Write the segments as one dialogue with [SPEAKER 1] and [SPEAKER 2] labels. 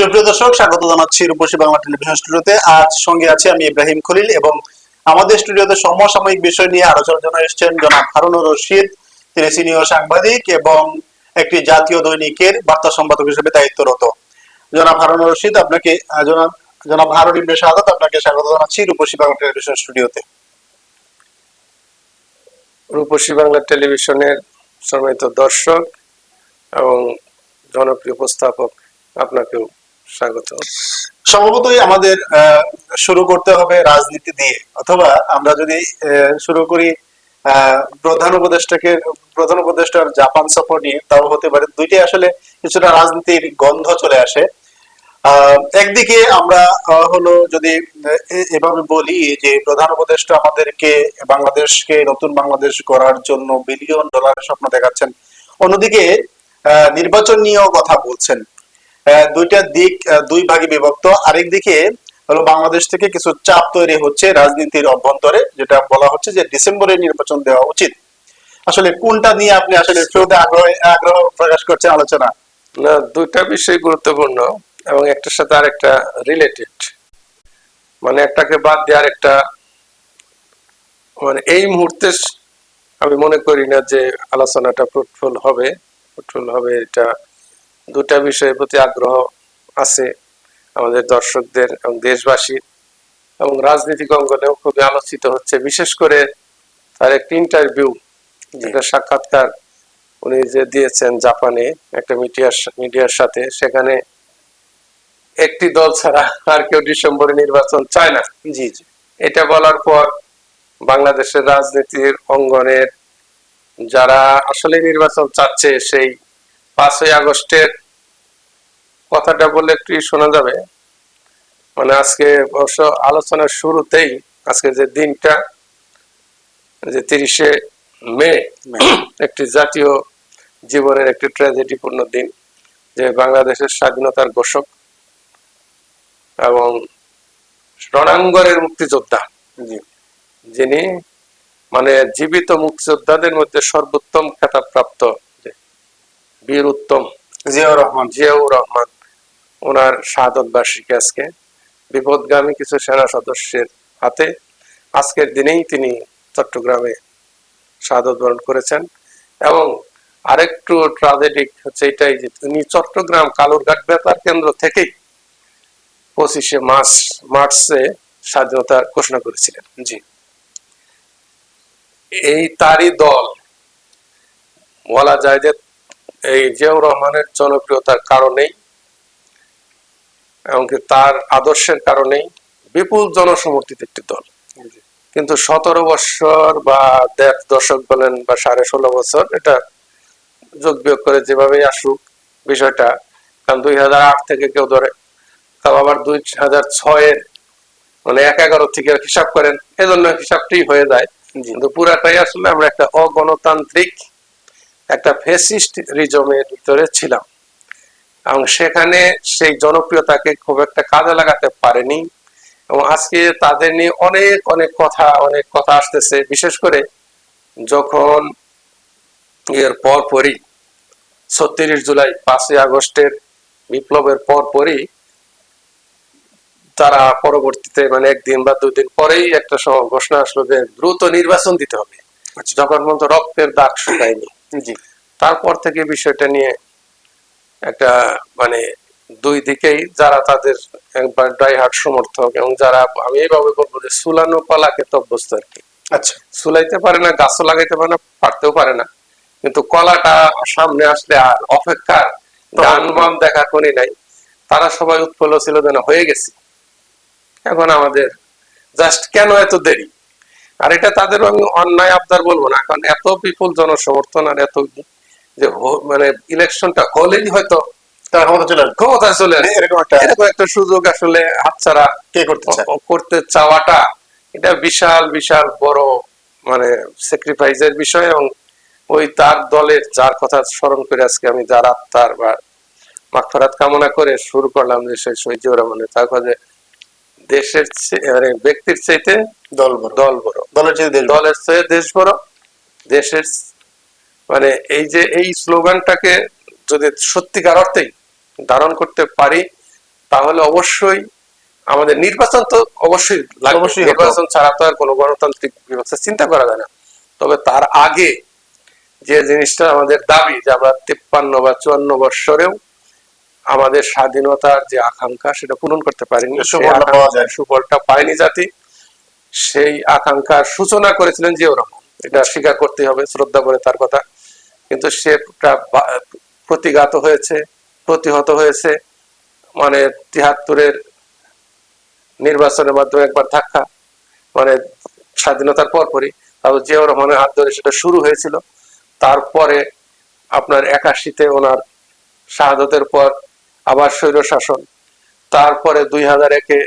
[SPEAKER 1] সুপ্রিয় দর্শক, স্বাগত জানাচ্ছি রূপসী বাংলা টেলিভিশন স্টুডিওতে। আজ সঙ্গে আছে আমি ইব্রাহিম খলিল এবং আমাদের স্টুডিওতে সমসাময়িক বিষয় নিয়ে আলোচনার জন্য এসেছেন জনাব হারুনুর রশিদ। তিনি সিনিয়র সাংবাদিক এবং একটি জাতীয় দৈনিকের বার্তা সম্পাদক হিসেবে দায়িত্বরত। জনাব হারুনুর রশিদ, আপনাকে জনাব জনাব হারুন ইবনে শাহাদাত আপনাকে স্বাগত জানাচ্ছি রূপসী বাংলা টেলিভিশন স্টুডিওতে।
[SPEAKER 2] রূপসী বাংলা টেলিভিশনের সম্মানিত দর্শক এবং জনপ্রিয় উপস্থাপক, আপনাকেও স্বাগত।
[SPEAKER 1] আমাদের শুরু করতে হবে রাজনীতি দিয়ে অথবা আমরা যদি শুরু করি প্রধান উপদেষ্টাকে, প্রধান উপদেষ্টার জাপান সফর নিয়ে, তাও হতে পারে। দুইটি আসলে কিছুটা রাজনীতির গন্ধ চলে আসে। একদিকে আমরা হলো যদি এভাবে বলি যে প্রধান উপদেষ্টা আমাদেরকে, বাংলাদেশকে, নতুন বাংলাদেশ করার জন্য বিলিয়ন ডলারের স্বপ্ন দেখাচ্ছেন। অন্যদিকে নির্বাচন নিয়েও কথা বলছেন। দুইটা দিক দুই ভাগে বিভক্ত। আরেক দিকে হলো বাংলাদেশ থেকে কিছু চাপ তৈরি হচ্ছে রাজনীতির অভ্যন্তরে, যেটা বলা হচ্ছে যে ডিসেম্বরে নির্বাচন দেওয়া উচিত। আসলে কোনটা নিয়ে আপনি আসলে আগ্রহ আগ্রহ প্রকাশ করছেন আলোচনা?
[SPEAKER 2] না, দুইটা বিষয় গুরুত্বপূর্ণ এবং একটার সাথে আরেকটা রিলেটেড মানে একটাকে বাদ দিয়ে আরেকটা মানে এই মুহূর্তে আমি মনে করি না যে আলোচনাটা ফ্রুটফুল হবে। ফ্রুটফুল হবে এটা দুটা বিষয়ের প্রতি আগ্রহ আছে আমাদের দর্শকদের এবং দেশবাসীর এবং রাজনৈতিক অঙ্গনেও খুবই আলোচিত হচ্ছে। বিশেষ করে তার একটি ইন্টারভিউ একটা সাক্ষাৎকার উনি যে দিয়েছেন জাপানে একটা মিডিয়ার মিডিয়ার সাথে সেখানে একটি দল ছাড়া আর কেউ ডিসেম্বরে নির্বাচন চায় না।
[SPEAKER 1] জি জি।
[SPEAKER 2] এটা বলার পর বাংলাদেশের রাজনীতির অঙ্গনের যারা আসলে নির্বাচন চাচ্ছে সেই পাঁচই আগস্টের কথাটা বললে একটু শোনা যাবে। মানে আজকে অবশ্য আলোচনার শুরুতেই আজকে যে দিনটা যে তিরিশে মে একটি জাতীয় জীবনের একটি ট্র্যাজেডিপূর্ণ দিন যে বাংলাদেশের স্বাধীনতার ঘোষক এবং রণাঙ্গনের মুক্তিযোদ্ধা। যিনি মানে জীবিত মুক্তিযোদ্ধাদের মধ্যে সর্বোত্তম খেতাব প্রাপ্ত বীর উত্তম
[SPEAKER 1] জিয়াউর রহমান।
[SPEAKER 2] জিয়াউর রহমান। ওনার শাহাদত বার্ষিকী আজকে। বিপদগামী কিছু সেনা সদস্যের হাতে আজকের দিনেই তিনি চট্টগ্রামে শাহাদত বরণ করেছেন। এবং আরেকটু ট্রাজেডিক হচ্ছে এটাই যে তিনি চট্টগ্রাম কালুরঘাট বেতার কেন্দ্র থেকেই পঁচিশে মার্চ, মার্চে স্বাধীনতা ঘোষণা করেছিলেন।
[SPEAKER 1] জি।
[SPEAKER 2] এই তারই দল বলা যায় যে এই জিয়াউর রহমানের জনপ্রিয়তার কারণেই এমনকি তার আদর্শের কারণেই বিপুল জনসমর্থিত একটি দল। কিন্তু সতেরো বছর বা দেড় দশক বলেন বা সাড়ে ষোলো বছর এটা যোগ বিয়োগ করে যেভাবে আসুক বিষয়টা কারণ দুই হাজার আট থেকে কেউ ধরে তাও আবার দুই হাজার ছয়ের মানে এক এগারো থেকে হিসাব করেন এজন্য হিসাবটি হয়ে যায়। কিন্তু পুরাটাই আসলে আমরা একটা অগণতান্ত্রিক একটা ফেসিস্ট রিজমের ভিতরে ছিলাম। এবং সেখানে সেই জনপ্রিয়তাকে খুব একটা কাজে লাগাতে পারেনি এবং আজকে তাদের নিয়ে অনেক অনেক কথা অনেক কথা আসতেছে। বিশেষ করে যখন এর পর পরই ছত্রিশ জুলাই পাঁচই আগস্টের বিপ্লবের পর পরই তারা পরবর্তীতে মানে একদিন বা দুদিন পরেই একটা ঘোষণা আসলো যে দ্রুত নির্বাচন দিতে হবে। যখন পর্যন্ত রক্তের দাগ শুকায়নি।
[SPEAKER 1] জি।
[SPEAKER 2] তারপর থেকে বিষয়টা নিয়ে একটা মানে দুই দিকেই যারা তাদের একবার ডাইহার্ট সমর্থক এবং যারা আমি এইভাবে বলব যে সুলানো কলাকে তো অভ্যস্ত আর কি।
[SPEAKER 1] আচ্ছা।
[SPEAKER 2] সুলাইতে পারে না গাছও লাগাইতে পারে না পারতেও পারে না। কিন্তু কলাটা সামনে আসলে আর অপেক্ষার গান বাম দেখা কোনি নাই। তারা সবাই উৎফুল্ল ছিল যেন হয়ে গেছে। এখন আমাদের জাস্ট কেন এত দেরি? আর এটা তাদের আমি অন্যায় আবদার বলব না কারণ এত বিপুল জনসমর্থন আর এত যে মানে ইলেকশনটা হলেই হয়তো
[SPEAKER 1] তার ক্ষমতা চলে আসবে
[SPEAKER 2] ক্ষমতায় চলে।
[SPEAKER 1] এরকম একটা
[SPEAKER 2] এরকম একটা সুযোগ আসলে হাতছাড়া
[SPEAKER 1] কে করতে
[SPEAKER 2] করতে চাওয়াটা এটা বিশাল বিশাল বড় মানে স্যাক্রিফাইসের বিষয় এবং ওই তার দলের যার কথা স্মরণ করে আজকে আমি যার আত্মার বা মাগফিরাত কামনা করে শুরু করলাম যে সেই সৈজিউর রহমানের তার কথা দেশের মানে ব্যক্তির চাইতে
[SPEAKER 1] দল বড়
[SPEAKER 2] দল বড়
[SPEAKER 1] দলের চেয়ে বড়।
[SPEAKER 2] দলের চেয়ে দেশ বড় দেশের মানে এই যে এই স্লোগানটাকে যদি সত্যিকার অর্থেই ধারণ করতে পারি তাহলে অবশ্যই আমাদের নির্বাচন তো অবশ্যই
[SPEAKER 1] অবশ্যই
[SPEAKER 2] নির্বাচন ছাড়া তো আর কোনো গণতান্ত্রিক ব্যবস্থা চিন্তা করা যায় না। তবে তার আগে যে জিনিসটা আমাদের দাবি যে আমরা তিপ্পান্ন বা চুয়ান্ন বৎসরেও আমাদের স্বাধীনতার যে আকাঙ্ক্ষা সেটা পূরণ করতে পারিনি
[SPEAKER 1] সুফলটা
[SPEAKER 2] পায়নি জাতি। সেই আকাঙ্ক্ষার সূচনা করেছিলেন জিয়াউর রহমান এটা স্বীকার করতে হবে শ্রদ্ধা করে তার কথা। কিন্তু সে প্রতিঘাত হয়েছে, প্রতিহত হয়েছে মানে তিহাত্তরের নির্বাচনের মাধ্যমে একবার ধাক্কা মানে স্বাধীনতার পরপরই। তারপর জিয়াউর রহমানের হাত ধরে সেটা শুরু হয়েছিল। তারপরে আপনার একাশিতে ওনার শাহাদতের পর আবার স্বৈর শাসন। তারপরে দুই হাজার একে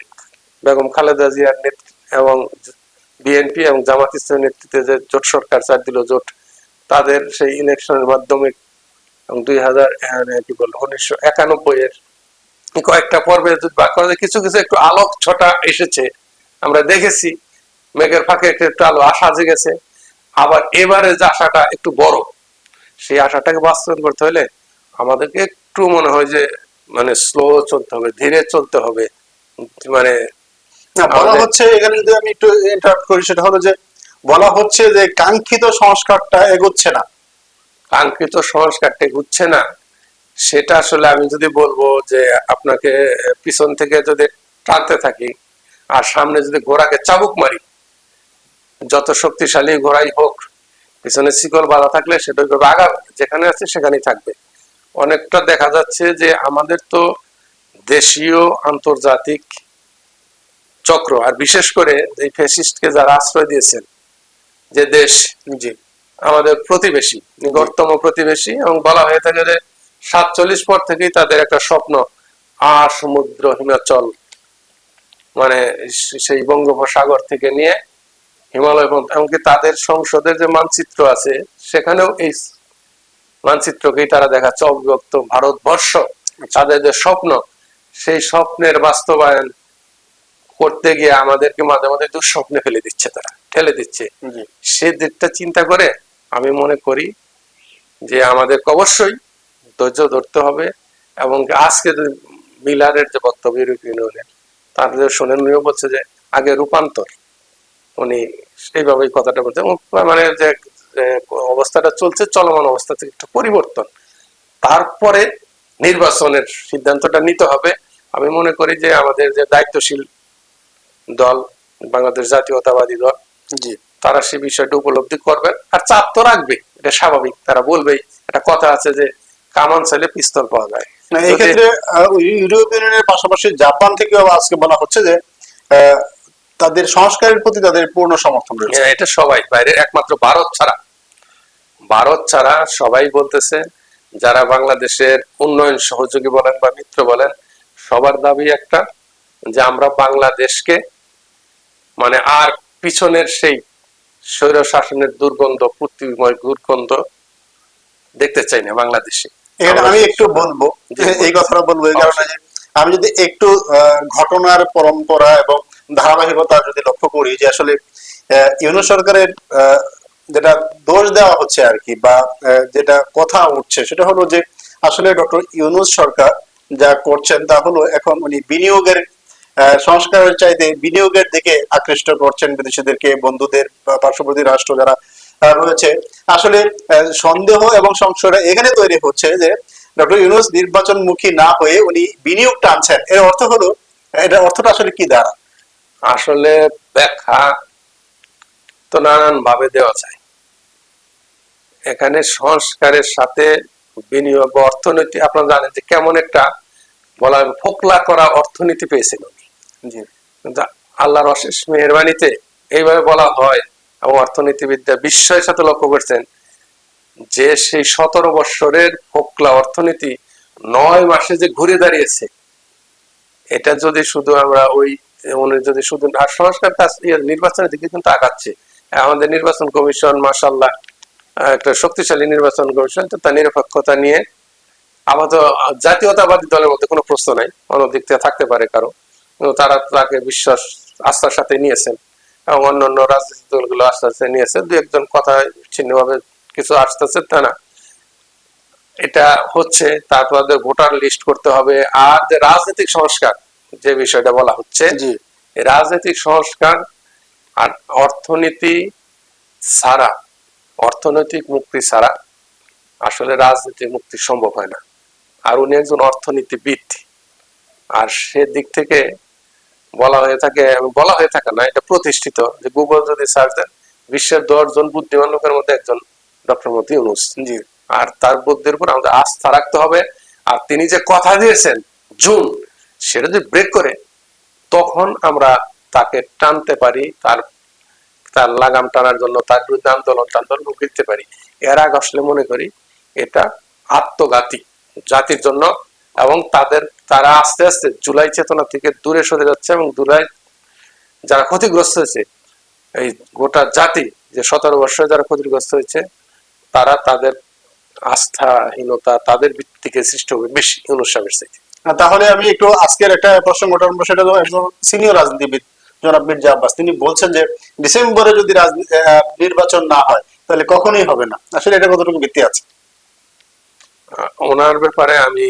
[SPEAKER 2] বেগম খালেদা জিয়ার নেতৃত্ব এবং বিএনপি এবং জামাত ইসলামের নেতৃত্বে যে জোট সরকার চার দিল জোট তাদের সেই ইলেকশনের মাধ্যমে এবং দুই হাজার কি বল উনিশশো একানব্বই এর কয়েকটা পর্বে যায়, কিছু কিছু একটু আলোক ছটা এসেছে। আমরা দেখেছি মেঘের ফাঁকে একটু একটু আলো আশা জেগেছে। আবার এবারে যে আশাটা একটু বড় সেই আশাটাকে বাস্তবায়ন করতে হলে আমাদেরকে একটু মনে হয় যে মানে স্লো চলতে হবে ধীরে চলতে হবে। মানে
[SPEAKER 1] বলা হচ্ছে এখানে যদি আমি একটু ইন্টারাপ্ট করি সেটা হলো যে বলা হচ্ছে যে কাঙ্ক্ষিত সংস্কারটা এগোচ্ছে না।
[SPEAKER 2] কাঙ্ক্ষিত সংস্কারটা ঘুরছে না। সেটা আসলে আমি যদি বলব যে আপনাকে পিছন থেকে যদি টানতে থাকি আর সামনে যদি ঘোড়াকে চাবুক মারি, যত শক্তিশালী ঘোড়াই হোক, পিছনে শিকল বাধা থাকলে সেটা ওইভাবে আগাবে যেখানে আছে সেখানেই থাকবে। অনেকটা দেখা যাচ্ছে যে আমাদের তো দেশীয় আন্তর্জাতিক চক্র, আর বিশেষ করে এই ফেসিস্টকে যারা আশ্রয় দিয়েছেন যে দেশ
[SPEAKER 1] জি।
[SPEAKER 2] আমাদের প্রতিবেশী নিকটতম প্রতিবেশী এবং বলা হয়ে থাকে যে সাতচল্লিশ পর থেকেই তাদের একটা স্বপ্ন আর সমুদ্র হিমাচল মানে সেই বঙ্গোপসাগর থেকে নিয়ে হিমালয় পর্যন্ত। এমনকি তাদের সংসদের যে মানচিত্র আছে সেখানেও এই মানচিত্রকেই তারা দেখাচ্ছে অবিভক্ত ভারতবর্ষ। তাদের যে স্বপ্ন সেই স্বপ্নের বাস্তবায়ন করতে গিয়ে আমাদেরকে মাঝে মাঝে দুঃস্বপ্নে ফেলে দিচ্ছে তারা। ঠেলে দিচ্ছে। সে দিকটা চিন্তা করে আমি মনে করি যে আমাদের অবশ্যই ধৈর্য ধরতে হবে এবং আজকে মিলারের যে বক্তব্য ইউরোপিয়ান ইউনিয়নের তাদের শোনেন উনিও বলছে যে আগে রূপান্তর। উনি সেইভাবেই কথাটা বলছে মানে যে যে অবস্থাটা চলছে চলমান অবস্থা থেকে একটু পরিবর্তন। তারপরে নির্বাচনের সিদ্ধান্তটা নিতে হবে। আমি মনে করি যে আমাদের যে দায়িত্বশীল দল বাংলাদেশ জাতীয়তাবাদী দল
[SPEAKER 1] জি।
[SPEAKER 2] তারা সে বিষয়টা উপলব্ধি করবেন। আর চাপ তো রাখবে এটা স্বাভাবিক। তারা বলবেই একটা কথা আছে যে কামান চাইলে পিস্তল পাওয়া যায়।
[SPEAKER 1] না এই
[SPEAKER 2] যদি-
[SPEAKER 1] ক্ষেত্রে আহ, ইউরোপীয় ইউনিয়নের পাশাপাশি জাপান থেকেও আজকে বলা হচ্ছে যে তাদের সংস্কারের প্রতি তাদের পূর্ণ সমর্থন রয়েছে।
[SPEAKER 2] হ্যাঁ, এটা সবাই একমাত্র ভারত ছাড়া। ভারত ছাড়া সবাই বলতেছে যারা বাংলাদেশের উন্নয়ন সহযোগী বলেন বা মিত্র বলেন সবার দাবি একটা যে আমরা বাংলাদেশকে মানে আর পিছনের সেই স্বৈর শাসনের দুর্গন্ধ পূর্তিময় দুর্গন্ধ দেখতে চাই না বাংলাদেশে।
[SPEAKER 1] আমি একটু বলব এই কথাটা বলব এই কারণে যে আমি যদি একটু ঘটনার পরম্পরা এবং ধারাবাহিকতা যদি লক্ষ্য করি যে আসলে আহ, ইউনুস সরকারের আহ, যেটা দোষ দেওয়া হচ্ছে আর কি বা যেটা কথা উঠছে সেটা হলো যে আসলে ডক্টর ইউনুস সরকার যা করছেন তা হলো এখন উনি বিনিয়োগের সংস্কারের চাইতে বিনিয়োগের দিকে আকৃষ্ট করছেন বিদেশিদেরকে, বন্ধুদের পার্শ্ববর্তী রাষ্ট্র যারা রয়েছে। আসলে সন্দেহ এবং সংশয়টা এখানে তৈরি হচ্ছে যে ডক্টর ইউনুস নির্বাচনমুখী না হয়ে উনি বিনিয়োগ টানছেন। এর অর্থ হলো এটা অর্থটা আসলে কি দ্বারা
[SPEAKER 2] আসলে ব্যাখ্যা তো নানান ভাবে দেওয়া যায়। এখানে সংস্কারের সাথে বিনিয়োগ অর্থনীতি, আপনারা জানেন যে কেমন একটা বলা ফোকলা করা অর্থনীতি পেয়েছেন উনি। আল্লাহর অশেষ মেহরবানিতে এইভাবে বলা হয় এবং অর্থনীতিবিদ্যা বিস্ময়ের সাথে লক্ষ্য করছেন যে সেই সতেরো বৎসরের ফোকলা অর্থনীতি নয় মাসে যে ঘুরে দাঁড়িয়েছে, এটা যদি শুধু আমরা ওই উনি যদি শুধু আর সংস্কার ইয়ে নির্বাচনের দিকে কিন্তু আগাচ্ছে। আমাদের নির্বাচন কমিশন মাসাল্লাহ একটা শক্তিশালী নির্বাচন কমিশন তার নিরপেক্ষতা নিয়ে আপাতত জাতীয়তাবাদী দলের মধ্যে কোনো প্রশ্ন নাই, অন্য দিক থেকে থাকতে পারে কারও। তারা তাকে বিশ্বাস আস্থার সাথে নিয়েছেন এবং অন্যান্য রাজনৈতিক দলগুলো আস্তে আস্তে নিয়েছে। দু একজন কথা ছিন্নভাবে কিছু আসতেছে তা না। এটা হচ্ছে তারপর ভোটার লিস্ট করতে হবে আর যে রাজনৈতিক সংস্কার যে বিষয়টা বলা হচ্ছে
[SPEAKER 1] জি।
[SPEAKER 2] রাজনৈতিক সংস্কার আর অর্থনীতি ছাড়া অর্থনৈতিক মুক্তি ছাড়া আসলে রাজনীতি মুক্তি সম্ভব হয় না। আর উনি একজন অর্থনীতিবিদ। আর সে দিক থেকে বলা হয়ে থাকে, বলা হয়ে থাকে না, এটা প্রতিষ্ঠিত যে গুগল যদি সার্চ দেন বিশ্বের দশ জন বুদ্ধিমান লোকের মধ্যে একজন ডক্টর মতি
[SPEAKER 1] জি।
[SPEAKER 2] আর তার বুদ্ধির উপর আমাদের আস্থা রাখতে হবে। আর তিনি যে কথা দিয়েছেন, জুন, সেটা যদি ব্রেক করে, তখন আমরা তাকে টানতে পারি, তার তার লাগাম টানার জন্য, তার বিরুদ্ধে আন্দোলন টান্দোলন ফিরতে পারি। এর আগে আসলে মনে করি, এটা আত্মঘাতী জাতির জন্য এবং তাদের তারা আস্তে আস্তে জুলাই চেতনা থেকে দূরে সরে যাচ্ছে এবং জুলাই যারা ক্ষতিগ্রস্ত হয়েছে এই গোটা জাতি যে সতেরো বছরে যারা ক্ষতিগ্রস্ত হয়েছে তারা তাদের আস্থাহীনতা তাদের ভিত্তিকে সৃষ্টি হবে বেশি অনুষ্ঠানের চাইতে।
[SPEAKER 1] তাহলে আমি একটু আজকের একটা উঠাবো সেটা একজন সিনিয়র রাজনীতিবিদ জনাব মির্জা আব্বাস তিনি বলছেন যে ডিসেম্বরে যদি নির্বাচন না হয় তাহলে কখনোই হবে না। আসলে এটা কতটুকু ভিত্তি আছে?
[SPEAKER 2] ওনার ব্যাপারে আমি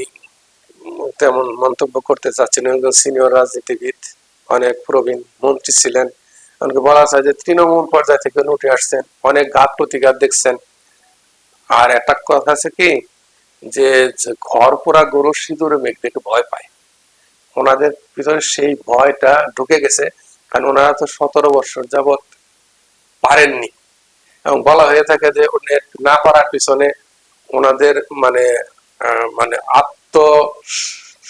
[SPEAKER 2] তেমন মন্তব্য করতে চাচ্ছি না একজন সিনিয়র রাজনীতিবিদ, অনেক প্রবীণ মন্ত্রী ছিলেন। অনেকে বলা যায় যে তৃণমূল পর্যায় থেকে উঠে আসছেন, অনেক ঘাত প্রতিঘাত দেখছেন। আর একটা কথা আছে কি, যে ঘর পোড়া গরু সিঁদুরে মেঘ দেখে ভয় পায়। ওনাদের ভিতরে সেই ভয়টা ঢুকে গেছে, কারণ ওনারা তো সতেরো বছর যাবত পারেননি। এবং বলা হয়ে থাকে যে না পারার পিছনে ওনাদের মানে মানে আত্ম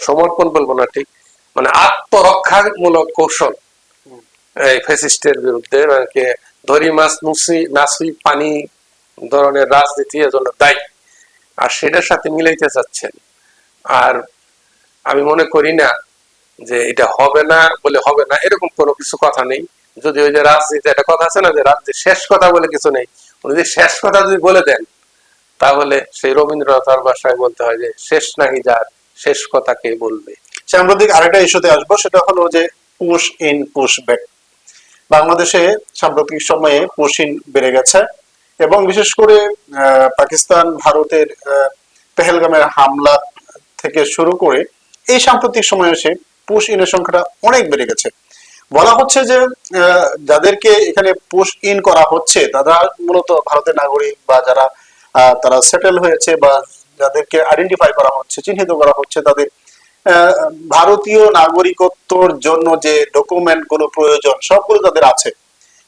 [SPEAKER 2] সমর্পণ বলব না ঠিক মানে আত্মরক্ষামূলক কৌশল। এই ফেসিস্টের বিরুদ্ধে মানে ধরি মাছ নুসি নাসুই পানি ধরনের রাজনীতি এজন্য দায়ী। আর সেটার সাথে মিলাইতে চাচ্ছেন। আর আমি মনে করি না যে এটা হবে না বলে হবে না এরকম কোনো কিছু কথা নেই। যদি ওই যে রাজনীতি একটা কথা আছে না যে রাজনীতি শেষ কথা বলে কিছু নেই। উনি যদি শেষ কথা যদি বলে দেন তাহলে সেই রবীন্দ্রনাথের ভাষায় বলতে হয় যে, শেষ নাহি যার, শেষ কথা কে বলবে?
[SPEAKER 1] সাম্প্রতিক আরেকটা ইস্যুতে আসব, সেটা হলো যে, পুশ ইন, পুশ ব্যাক। বাংলাদেশে সাম্প্রতিক সময়ে পুশ ইন বেড়ে গেছে এবং বিশেষ করে পাকিস্তান, ভারতের পেহেলগামের হামলা থেকে শুরু করে এই সাম্প্রতিক সময়ে এসে পুশ ইনের সংখ্যাটা অনেক বেড়ে গেছে। বলা হচ্ছে যে যাদেরকে এখানে পুশ ইন করা হচ্ছে, তারা মূলত ভারতের নাগরিক বা যারা তারা সেটেল হয়েছে বা যাদেরকে আইডেন্টিফাই করা হচ্ছে, চিহ্নিত করা হচ্ছে তাদের ভারতীয় নাগরিকত্বর জন্য যে ডকুমেন্টগুলো প্রয়োজন, সবগুলো তাদের আছে।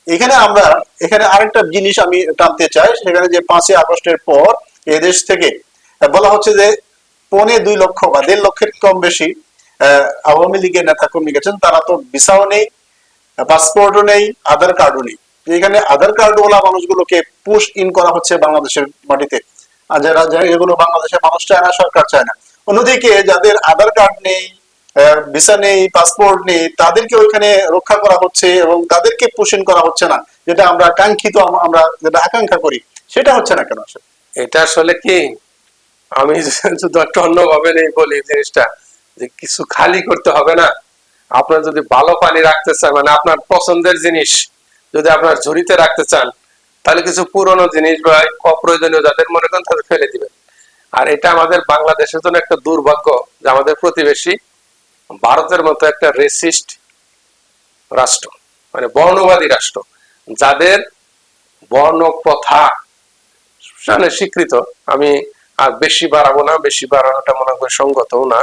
[SPEAKER 1] এখানে আমরা, এখানে আরেকটা জিনিস আমি টানতে চাই, সেখানে যে পাঁচই আগস্টের পর এদেশ থেকে বলা হচ্ছে যে পৌনে দুই লক্ষ বা দেড় লক্ষের কম বেশি আওয়ামী লীগের নেতা কর্মী গেছেন। তারা তো ভিসাও নেই, পাসপোর্টও নেই, আধার কার্ডও নেই। এখানে আধার কার্ড ওলা মানুষগুলোকে পুশ ইন করা হচ্ছে বাংলাদেশের মাটিতে। আর যারা এগুলো বাংলাদেশের মানুষ চায় না, সরকার চায় না। অন্যদিকে যাদের আধার কার্ড নেই ভিসা নেই পাসপোর্ট নেই, তাদেরকে ওইখানে রক্ষা করা হচ্ছে এবং তাদেরকে পুষিন করা হচ্ছে না, যেটা আমরা কাঙ্ক্ষিত আমরা যেটা আকাঙ্ক্ষা করি, সেটা হচ্ছে না কেন আসলে?
[SPEAKER 2] এটা আসলে কি? আমি শুধু একটু অন্যভাবে নেই বলি জিনিসটা, যে কিছু খালি করতে হবে না। আপনার যদি ভালো পানি রাখতে চান মানে আপনার পছন্দের জিনিস যদি আপনার ঝুড়িতে রাখতে চান, তাহলে কিছু পুরনো জিনিস বা অপ্রয়োজনীয় যাদের মনে করেন তাদের ফেলে দিবেন। আর এটা আমাদের বাংলাদেশের জন্য একটা দুর্ভাগ্য যে আমাদের প্রতিবেশী ভারতের মতো একটা রেসিস্ট রাষ্ট্র মানে বর্ণবাদী রাষ্ট্র, যাদের বর্ণ প্রথা মানে স্বীকৃত। আমি আর বেশি বাড়াবো না, বেশি বাড়ানোটা মনে করি সঙ্গতও না।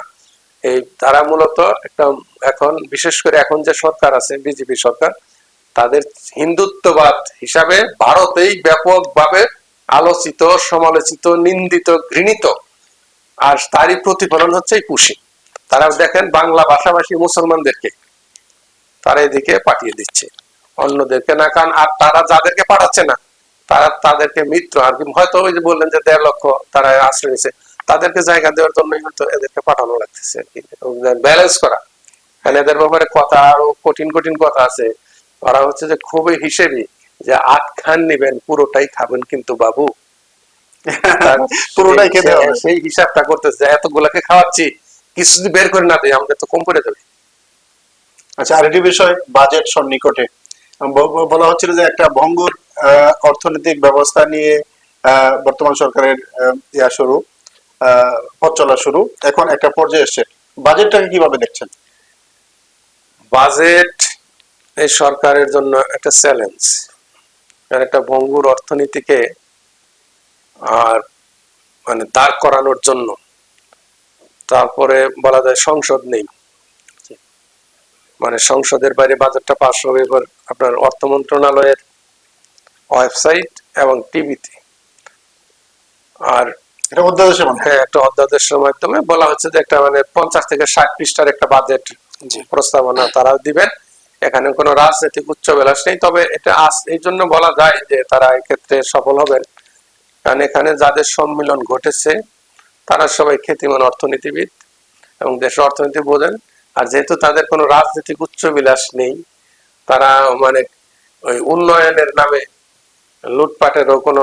[SPEAKER 2] এই তারা মূলত একটা এখন, বিশেষ করে এখন যে সরকার আছে, বিজেপি সরকার তাদের হিন্দুত্ববাদ হিসাবে ভারতেই ব্যাপকভাবে আলোচিত, সমালোচিত, নিন্দিত, ঘৃণিত। আর তারই প্রতিফলন হচ্ছে এই পুষি তারা দেখেন বাংলা ভাষাভাষী মুসলমানদেরকে তারা এদিকে পাঠিয়ে দিচ্ছে। অন্যদেরকে না, কারণ আর তারা যাদেরকে পাঠাচ্ছে না, তারা তাদেরকে মিত্র। আর কি, হয়তো ওই যে বললেন যে দেড় লক্ষ তারা আশ্রয় নিয়েছে, তাদেরকে জায়গা দেওয়ার জন্যই হয়তো এদেরকে পাঠানো লাগতেছে আর কি। ব্যালেন্স করা। এদের ব্যাপারে কথা আরও কঠিন কঠিন কথা আছে। ওরা হচ্ছে যে খুবই হিসেবি যে আট খান নিবেন পুরোটাই খাবেন কিন্তু বাবু।
[SPEAKER 1] পুরোটাই খেতে হবে।
[SPEAKER 2] সেই হিসাবটা করতেছে এতগুলাকে খাওয়াচ্ছি কিছু যদি বের করে না দিই আমাদের তো কম পড়ে যাবে।
[SPEAKER 1] আচ্ছা আরেকটি বিষয় বাজেট সন্নিকটে বলা হচ্ছিল যে একটা ভঙ্গুর আহ, অর্থনৈতিক ব্যবস্থা নিয়ে আহ, বর্তমান সরকারের ইয়া শুরু আহ, পথ চলা শুরু। এখন একটা পর্যায়ে এসছে। বাজেটটাকে কীভাবে দেখছেন?
[SPEAKER 2] বাজেট এই সরকারের জন্য একটা চ্যালেঞ্জ একটা ভঙ্গুর অর্থনীতিকে আর মানে দাঁড় করানোর জন্য। তারপরে বলা যায় সংসদ নেই। মানে সংসদের বাইরে বাজেটটা পাস হবে এবার আপনার অর্থ মন্ত্রণালয়ের ওয়েবসাইট এবং টিভিতে। আর
[SPEAKER 1] এটা অধ্যাদেশের
[SPEAKER 2] হ্যাঁ একটা অধ্যাদেশের মাধ্যমে বলা হচ্ছে যে একটা মানে পঞ্চাশ থেকে ষাট পৃষ্ঠার একটা বাজেট প্রস্তাবনা তারা দিবেন। এখানে কোনো রাজনৈতিক উচ্চ বিলাস নেই তবে এটা এই জন্য বলা যায় যে তারা এক্ষেত্রে সফল হবেন। কারণ এখানে যাদের সম্মিলন ঘটেছে তারা সবাই খ্যাতিমান অর্থনীতিবিদ এবং দেশের অর্থনীতি বোঝেন। আর যেহেতু তাদের কোনো রাজনৈতিক উচ্চ বিলাস নেই তারা মানে ওই উন্নয়নের নামে লুটপাটেরও কোনো।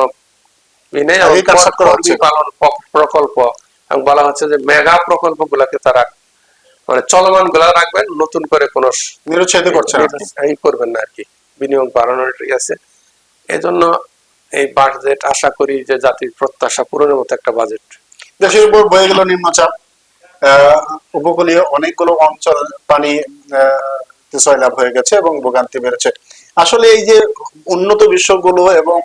[SPEAKER 2] পালন প্রকল্প এবং বলা হচ্ছে যে মেগা প্রকল্প গুলাকে তারা মানে চলমানগুলা রাখবেন নতুন করে কোন
[SPEAKER 1] নিরুৎসাহিত করছেন
[SPEAKER 2] এই করবেন না আর কি। বিনিয়োগ বাড়ানোর আছে। এজন্য এই বাজেট আশা করি যে জাতির প্রত্যাশা পূরণের মতো একটা বাজেট
[SPEAKER 1] দেশের উপর বয়ে গেল নিম্নচাপ। উপকূলীয় অনেকগুলো অঞ্চল পানি সয়লাভ হয়ে গেছে এবং ভোগান্তি বেড়েছে। আসলে এই যে উন্নত বিশ্বগুলো এবং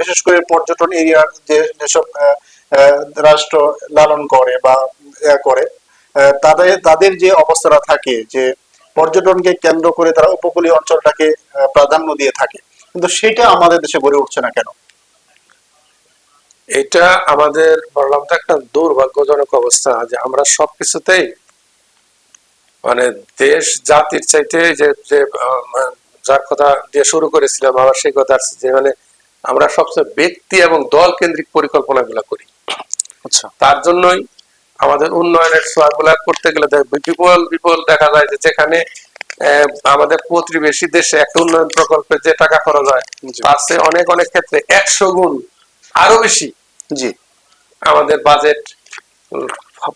[SPEAKER 1] বিশেষ করে পর্যটন এরিয়ার যে যেসব রাষ্ট্র লালন করে বা ইয়া করে তাদের তাদের যে অবস্থাটা থাকে যে পর্যটনকে কেন্দ্র করে তারা উপকূলীয় অঞ্চলটাকে প্রাধান্য দিয়ে থাকে কিন্তু সেটা আমাদের দেশে গড়ে উঠছে না কেন?
[SPEAKER 2] এটা আমাদের বললাম তো একটা দুর্ভাগ্যজনক অবস্থা যে আমরা সবকিছুতেই মানে দেশ জাতির চাইতে যে যে যার কথা দিয়ে শুরু করেছিলাম আবার সেই কথা আসছে যে মানে আমরা সবচেয়ে ব্যক্তি এবং দল কেন্দ্রিক পরিকল্পনা গুলা করি।
[SPEAKER 1] আচ্ছা।
[SPEAKER 2] তার জন্যই আমাদের উন্নয়নের ছোঁয়াগুলা করতে গেলে বিপুল বিপুল দেখা যায় যে যেখানে আমাদের প্রতিবেশী দেশে একটা উন্নয়ন প্রকল্পে যে টাকা খরচ হয়। তার চেয়ে অনেক অনেক ক্ষেত্রে একশো গুণ আরও বেশি
[SPEAKER 1] জি
[SPEAKER 2] আমাদের বাজেট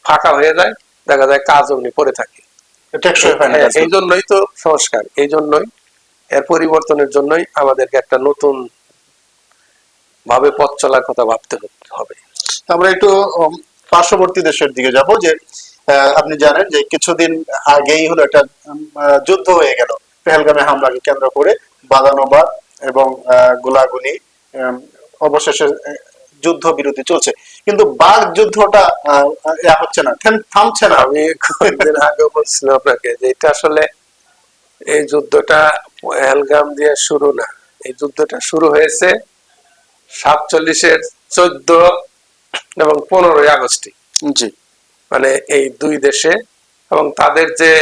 [SPEAKER 2] ফাঁকা হয়ে যায় দেখা যায় কাজ অমনি পড়ে থাকে
[SPEAKER 1] হয়।
[SPEAKER 2] এই জন্যই তো সংস্কার এই জন্যই এর পরিবর্তনের জন্যই আমাদেরকে একটা নতুন ভাবে পথ চলার কথা ভাবতে হবে
[SPEAKER 1] আমরা একটু পার্শ্ববর্তী দেশের দিকে যাব যে আপনি জানেন যে কিছুদিন আগেই হলো একটা যুদ্ধ হয়ে গেল। পেহেলগামে হামলাকে কেন্দ্র করে বাদানোবাদ এবং গোলাগুলি অবশেষে যুদ্ধ বিরতি চলছে। কিন্তু বাঘ যুদ্ধটা হচ্ছে না থামছে না।
[SPEAKER 2] আমি কয়েকদিন আগে বলছিলাম আপনাকে যে এটা আসলে এই যুদ্ধটা পহেলগাম দিয়ে শুরু না। এই যুদ্ধটা শুরু হয়েছে সাতচল্লিশের চোদ্দ এবং পনেরোই আগস্টে
[SPEAKER 1] জি।
[SPEAKER 2] মানে এই দুই দেশে এবং তাদের যে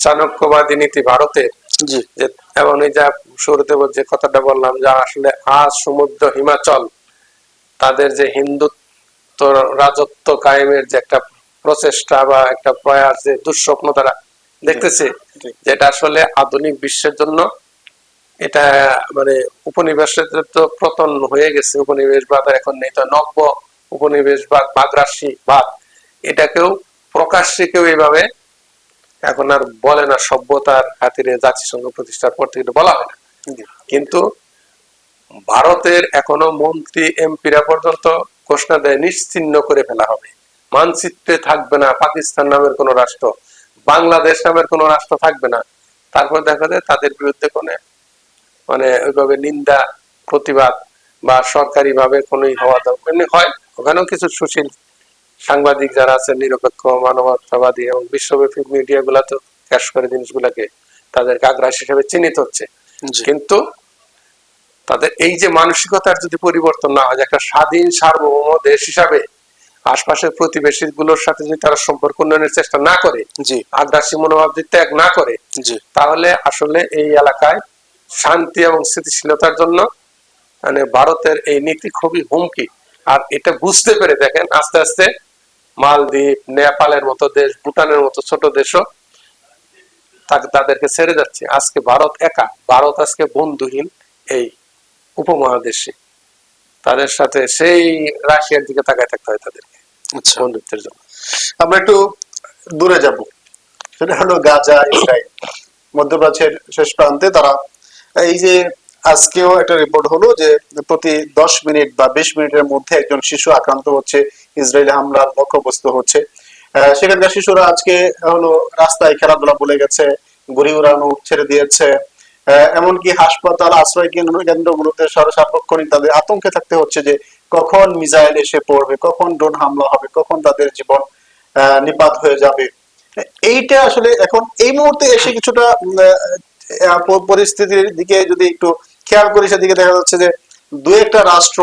[SPEAKER 2] চাণক্যবাদী নীতি ভারতের
[SPEAKER 1] জি।
[SPEAKER 2] যে এবং এই যা শুরুতে যে কথাটা বললাম যা আসলে আজ সমুদ্র হিমাচল তাদের যে হিন্দুত্ব রাজত্ব কায়েমের যে একটা প্রচেষ্টা বা একটা প্রয়াস যে দুঃস্বপ্ন তারা দেখতেছে যেটা আসলে আধুনিক বিশ্বের জন্য এটা মানে উপনিবেশের তো পতন হয়ে গেছে উপনিবেশবাদ এখন নেই তো নব্য উপনিবেশবাদ বাগরাসীবাদ এটাকেও প্রকাশ্যে কেউ এইভাবে এখন আর বলে না সভ্যতার খাতিরে জাতিসংঘ প্রতিষ্ঠার পর থেকে বলা হয় না। কিন্তু ভারতের এখনও মন্ত্রী এমপিরা পর্যন্ত ঘোষণা দেয় নিশ্চিহ্ন করে ফেলা হবে। মানচিত্রে থাকবে না পাকিস্তান নামের কোন রাষ্ট্র বাংলাদেশ নামের কোন রাষ্ট্র থাকবে না। তারপর দেখা যায় তাদের বিরুদ্ধে কোনো মানে ওইভাবে নিন্দা প্রতিবাদ বা সরকারি ভাবে কোনো হওয়া দরকার হয় ওখানেও কিছু সুশীল সাংবাদিক যারা আছেন নিরপেক্ষ মানবতাবাদী এবং বিশ্বব্যাপী মিডিয়া গুলা তো ক্যাশ করে জিনিসগুলাকে তাদেরকে আগ্রাস হিসেবে চিহ্নিত হচ্ছে। কিন্তু তাদের এই যে মানসিকতার যদি পরিবর্তন না হয় একটা স্বাধীন সার্বভৌম দেশ হিসাবে আশপাশের প্রতিবেশী গুলোর সাথে যদি তারা সম্পর্ক উন্নয়নের চেষ্টা না করে
[SPEAKER 1] জি।
[SPEAKER 2] আগ্রাসী মনোভাব যদি ত্যাগ না করে
[SPEAKER 1] জি।
[SPEAKER 2] তাহলে আসলে এই এলাকায় শান্তি এবং স্থিতিশীলতার জন্য মানে ভারতের এই নীতি খুবই হুমকি। আর এটা বুঝতে পেরে দেখেন আস্তে আস্তে মালদ্বীপ নেপালের মতো দেশ ভুটানের মতো ছোট দেশও তাদেরকে ছেড়ে যাচ্ছে। আজকে ভারত একা ভারত আজকে বন্ধুহীন এই উপমহাদেশে। তাদের সাথে সেই রাশিয়ার দিকে তাকায় থাকতে হয় তাদেরকে
[SPEAKER 1] আচ্ছা।
[SPEAKER 2] বন্ধুত্বের জন্য।
[SPEAKER 1] আমরা একটু দূরে যাব। সেটা হলো গাজা ইসরায়েল মধ্যপ্রাচ্যের শেষ প্রান্তে তারা এই যে আজকেও একটা রিপোর্ট হলো যে প্রতি দশ মিনিট বা বিশ মিনিটের মধ্যে একজন শিশু আক্রান্ত হচ্ছে, ইসরায়েলি হামলার লক্ষ্যবস্তু হচ্ছে। সেখানকার শিশুরা আজকে হলো রাস্তায় খেলাধুলা বলে গেছে ঘুরি উড়ানো ছেড়ে দিয়েছে। এমনকি হাসপাতাল, আশ্রয় কেন্দ্র, কেন্দ্রগুলোতে সারা সার্বক্ষণিক তাদের আতঙ্কে থাকতে হচ্ছে যে কখন মিসাইল এসে পড়বে, কখন ড্রোন হামলা হবে, কখন তাদের জীবন নিপাত হয়ে যাবে। এইটা আসলে এখন এই মুহূর্তে এসে কিছুটা পরিস্থিতির দিকে যদি একটু খেয়াল করি সেদিকে দেখা যাচ্ছে যে দু একটা রাষ্ট্র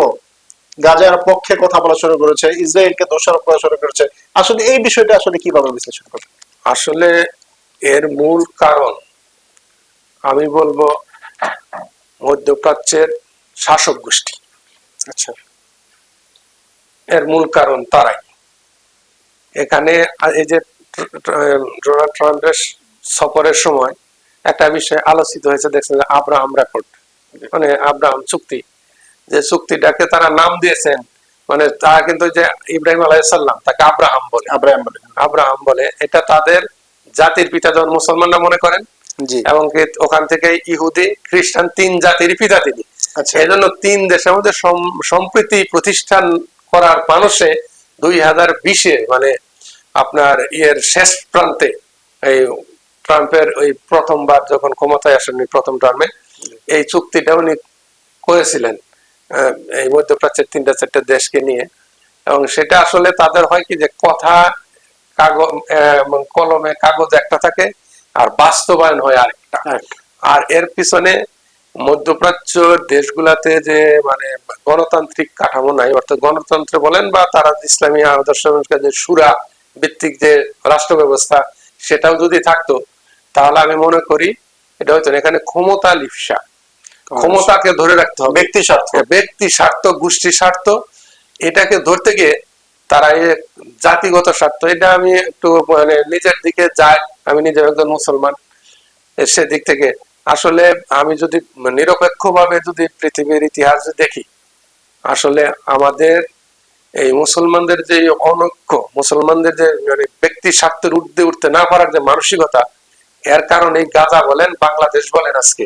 [SPEAKER 1] গাজার পক্ষে কথা বলা শুরু করেছে ইসরায়েলকে দোষারোপ করা শুরু করেছে। আসলে এই বিষয়টা আসলে কীভাবে বিশ্লেষণ করবে
[SPEAKER 2] আসলে এর মূল কারণ আমি বলব মধ্যপ্রাচ্যের শাসক গোষ্ঠী।
[SPEAKER 1] আচ্ছা।
[SPEAKER 2] এর মূল কারণ তারাই। এখানে এই যে ডোনাল্ড ট্রাম্পের সফরের সময় একটা বিষয় আলোচিত হয়েছে দেখছেন আব্রাহাম রেকর্ড। মানে আব্রাহাম চুক্তি যে চুক্তিটাকে তারা নাম দিয়েছেন মানে তারা কিন্তু যে ইব্রাহিম আলাইসাল্লাম তাকে আব্রাহাম বলে।
[SPEAKER 1] আব্রাহাম বলে।
[SPEAKER 2] আব্রাহাম বলে। এটা তাদের জাতির পিতা যখন মুসলমানরা মনে করেন
[SPEAKER 1] জি।
[SPEAKER 2] এবং ওখান থেকে ইহুদি খ্রিস্টান তিন জাতির পিতা তিনি।
[SPEAKER 1] আচ্ছা।
[SPEAKER 2] এই জন্য তিন দেশের মধ্যে সম- সম্প্রীতি প্রতিষ্ঠান করার মানুষে দুই হাজার বিশে মানে আপনার ইয়ের শেষ প্রান্তে এই ট্রাম্পের ওই প্রথমবার যখন ক্ষমতায় আসেন উনি প্রথম টার্মে এই চুক্তিটা উনি করেছিলেন এই মধ্যপ্রাচ্যের তিনটা চারটে দেশকে নিয়ে। এবং সেটা আসলে তাদের হয় কি যে কথা কাগজ কলমে কাগজ একটা থাকে আর বাস্তবায়ন হয় আরেকটা। আর এর পিছনে মধ্যপ্রাচ্য দেশগুলাতে যে মানে গণতান্ত্রিক কাঠামো নাই অর্থাৎ গণতন্ত্র বলেন বা তারা ইসলামী আদর্শ যে সুরা ভিত্তিক যে রাষ্ট্র ব্যবস্থা সেটাও যদি থাকতো তাহলে আমি মনে করি এটা হয়তো এখানে ক্ষমতা লিপসা। ক্ষমতাকে ধরে রাখতে হবে।
[SPEAKER 1] ব্যক্তি স্বার্থ।
[SPEAKER 2] ব্যক্তি স্বার্থ গোষ্ঠী স্বার্থ এটাকে ধরতে গিয়ে তারা এই জাতিগত স্বার্থ এটা আমি একটু মানে নিজের দিকে যাই আমি নিজে একজন মুসলমান এ সেদিক থেকে আসলে আমি যদি নিরপেক্ষ ভাবে যদি পৃথিবীর ইতিহাস দেখি আসলে আমাদের এই মুসলমানদের যে অনৈক্য মুসলমানদের যে মানে ব্যক্তি স্বার্থের উঠতে উঠতে না পারার যে মানসিকতা এর কারণে গাজা বলেন বাংলাদেশ বলেন আজকে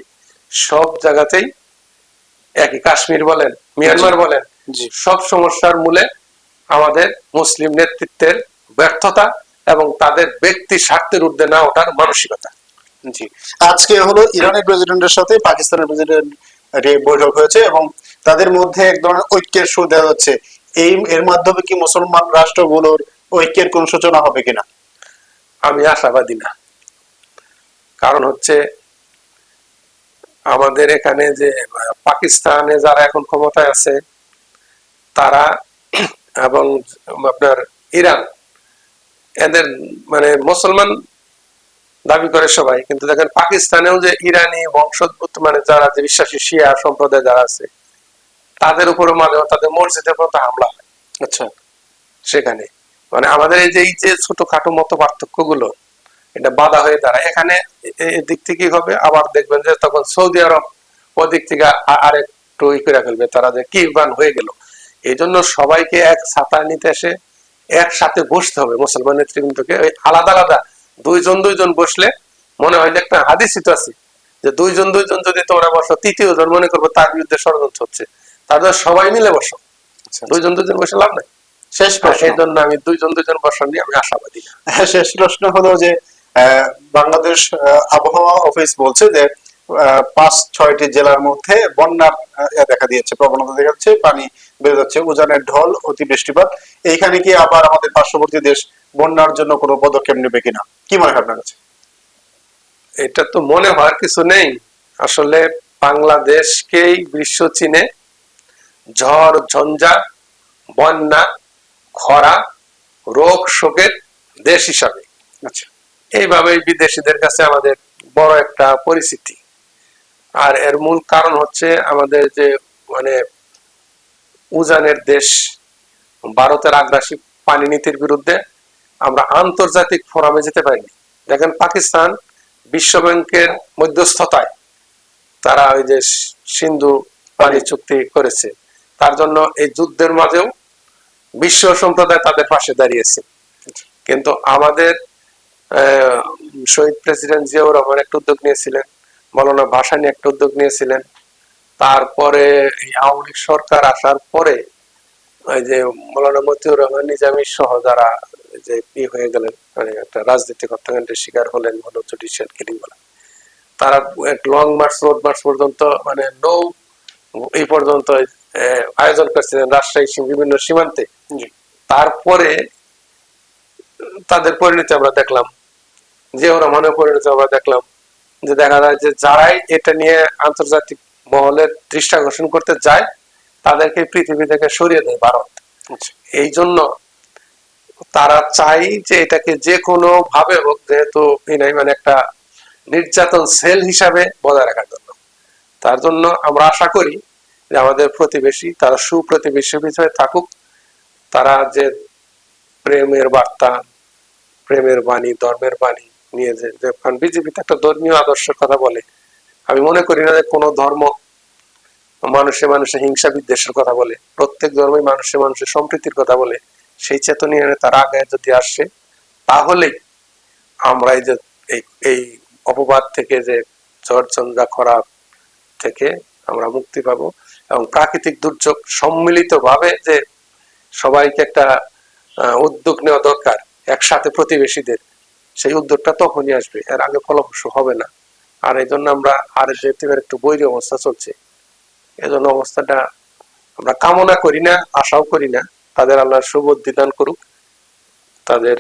[SPEAKER 2] সব জায়গাতেই একই কাশ্মীর বলেন মিয়ানমার বলেন সব সমস্যার মূলে আমাদের মুসলিম নেতৃত্বের ব্যর্থতা এবং তাদের ব্যক্তি স্বার্থের ঊর্ধ্বে না ওঠার মানসিকতা।
[SPEAKER 1] জি। আজকে হলো ইরানের প্রেসিডেন্টের সাথে পাকিস্তানের প্রেসিডেন্ট বৈঠক হয়েছে এবং তাদের মধ্যে এক ধরনের ঐক্যের সুর দেওয়া যাচ্ছে এই এর মাধ্যমে কি মুসলমান রাষ্ট্রগুলোর ঐক্যের কোন সূচনা হবে কিনা?
[SPEAKER 2] আমি আশাবাদী না। কারণ হচ্ছে আমাদের এখানে যে পাকিস্তানে যারা এখন ক্ষমতায় আছে তারা এবং আপনার ইরান এদের মানে মুসলমান দাবি করে সবাই। কিন্তু দেখেন পাকিস্তানেও যে ইরানি বংশোদ্ভূত মানে যারা যে বিশ্বাসী শিয়া সম্প্রদায় যারা আছে তাদের উপরে মাঝে মাঝে তাদের মসজিদের পর্যন্ত হামলা হয়।
[SPEAKER 1] আচ্ছা।
[SPEAKER 2] সেখানে। মানে আমাদের এই যে এই যে ছোটখাটো মতো পার্থক্যগুলো এটা বাধা হয়ে দাঁড়ায়। এখানে এদিক থেকে হবে আবার দেখবেন যে তখন সৌদি আরব ওদিক থেকে আ- আরেকটু ই করে ফেলবে। তারা যে কি হয়ে গেল। এই জন্য সবাইকে এক ছাতা নিতে এসে একসাথে বসতে হবে মুসলমান নেতৃবৃন্দকে। ওই আলাদা আলাদা দুইজন দুইজন বসলে মনে হয় যে একটা হাদিসই তো আছে যে দুইজন দুইজন যদি তোমরা বসো তৃতীয় জন মনে করব তার বিরুদ্ধে ষড়যন্ত্র হচ্ছে। তাদের সবাই মিলে বসো।
[SPEAKER 1] আচ্ছা,
[SPEAKER 2] দুইজন দুইজন বসে লাভ নাই।
[SPEAKER 1] শেষ প্রশ্ন।
[SPEAKER 2] এই জন্য আমি দুইজন দুইজন বসা নিয়ে আমি আশাবাদী।
[SPEAKER 1] শেষ প্রশ্ন হলো যে বাংলাদেশ আবহাওয়া অফিস বলছে যে পাঁচ ছয়টি জেলার মধ্যে বন্যার দেখা দিয়েছে প্রবণতা দেখা যাচ্ছে পানি বেড়ে যাচ্ছে উজানের ঢল অতি বৃষ্টিপাত এইখানে কি আবার আমাদের পার্শ্ববর্তী দেশ বন্যার জন্য কোনো পদক্ষেপ নেবে কিনা? কি মনে হয় আপনার কাছে?
[SPEAKER 2] এটা তো মনে হওয়ার কিছু নেই। আসলে বাংলাদেশকেই বিশ্ব চীনে ঝড় ঝঞ্ঝা বন্যা খরা রোগ শোকের দেশ হিসাবে।
[SPEAKER 1] আচ্ছা।
[SPEAKER 2] এইভাবে বিদেশিদের কাছে আমাদের বড় একটা পরিচিতি আর এর মূল কারণ হচ্ছে আমাদের যে মানে উজানের দেশ, ভারতের আগ্রাসী পানি নীতির বিরুদ্ধে আমরা আন্তর্জাতিক ফোরামে যেতে পারিনি। দেখেন পাকিস্তান বিশ্ব ব্যাংকের মধ্যস্থতায় তারা ওই যে সিন্ধু পানি চুক্তি করেছে। তার জন্য এই যুদ্ধের মাঝেও বিশ্ব সম্প্রদায় তাদের পাশে দাঁড়িয়েছে। কিন্তু আমাদের শহীদ প্রেসিডেন্ট জিয়াউর রহমান একটা উদ্যোগ নিয়েছিলেন মৌলানা ভাসানী একটা উদ্যোগ নিয়েছিলেন। তারপরে আওয়ামী লীগ সরকার আসার পরে ওই যে মৌলানা মতিউর রহমান নিজামী সহ যারা যে ই হয়ে গেলেন মানে একটা রাজনৈতিক হত্যাকাণ্ডের শিকার হলেন হলো জুডিশিয়াল কিলিং বলা। তারা লং মার্চ রোড মার্চ পর্যন্ত মানে নৌ এই পর্যন্ত আয়োজন করছিলেন রাজশাহী বিভিন্ন সীমান্তে। তারপরে তাদের পরিণতি আমরা দেখলাম। যে রহমানের পরিণতি আমরা দেখলাম যে দেখা যায় যে যারাই এটা নিয়ে আন্তর্জাতিক মহলের দৃষ্টি আকর্ষণ করতে যায় তাদেরকে পৃথিবী থেকে সরিয়ে দেয় ভারত।
[SPEAKER 1] আচ্ছা।
[SPEAKER 2] এই জন্য তারা চাই যে এটাকে যে কোনো ভাবে হোক যেহেতু মানে একটা নির্যাতন সেল হিসাবে বজায় রাখার জন্য। তার জন্য আমরা আশা করি যে আমাদের প্রতিবেশী তারা সুপ্রতিবেশী বিষয়ে থাকুক। তারা যে প্রেমের বার্তা প্রেমের বাণী ধর্মের বাণী নিয়ে যে কারণ বিজেপি তো একটা ধর্মীয় আদর্শের কথা বলে। আমি মনে করি না যে কোনো ধর্ম মানুষে মানুষে হিংসা বিদ্বেষের কথা বলে। প্রত্যেক ধর্মই মানুষে মানুষের সম্প্রীতির কথা বলে। সেই চেতনা নিয়ে তারা আগে যদি আসে, তাহলেই আমরা এই যে এই অপবাদ থেকে যে চরচন্দ্রা খরা থেকে আমরা মুক্তি পাবো এবং প্রাকৃতিক দুর্যোগ সম্মিলিত ভাবে যে সবাইকে একটা উদ্যোগ নেওয়া দরকার একসাথে প্রতিবেশীদের। সেই উদ্যোগটা তখনই আসবে। এর আগে ফলপ্রসূ হবে না। আর এই জন্য আমরা আর একটু বৈরী অবস্থা চলছে। এই জন্য অবস্থাটা আমরা কামনা করি না আশাও করি না। তাদের আল্লাহ সুবুদ্ধি দান করুক। তাদের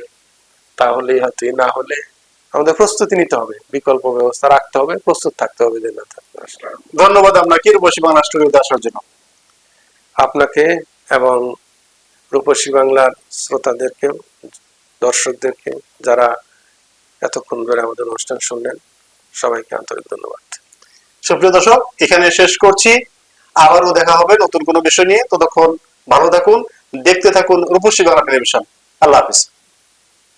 [SPEAKER 2] তাহলে হয়তো না হলে আমাদের প্রস্তুতি নিতে হবে। বিকল্প ব্যবস্থা রাখতে হবে প্রস্তুত থাকতে হবে
[SPEAKER 1] ধন্যবাদ আপনাকে রূপসী বাংলা স্টুডিওতে আসার জন্য।
[SPEAKER 2] আপনাকে এবং রূপসী বাংলার শ্রোতাদেরকেও দর্শকদেরকে যারা এতক্ষণ ধরে আমাদের অনুষ্ঠান শুনলেন। সবাইকে আন্তরিক ধন্যবাদ।
[SPEAKER 1] সুপ্রিয় দর্শক, এখানে শেষ করছি। আবারও দেখা হবে নতুন কোনো বিষয় নিয়ে। ততক্ষণ ভালো থাকুন, দেখতে থাকুন রূপসী বাংলা টেলিভিশন। আল্লাহ হাফিজ।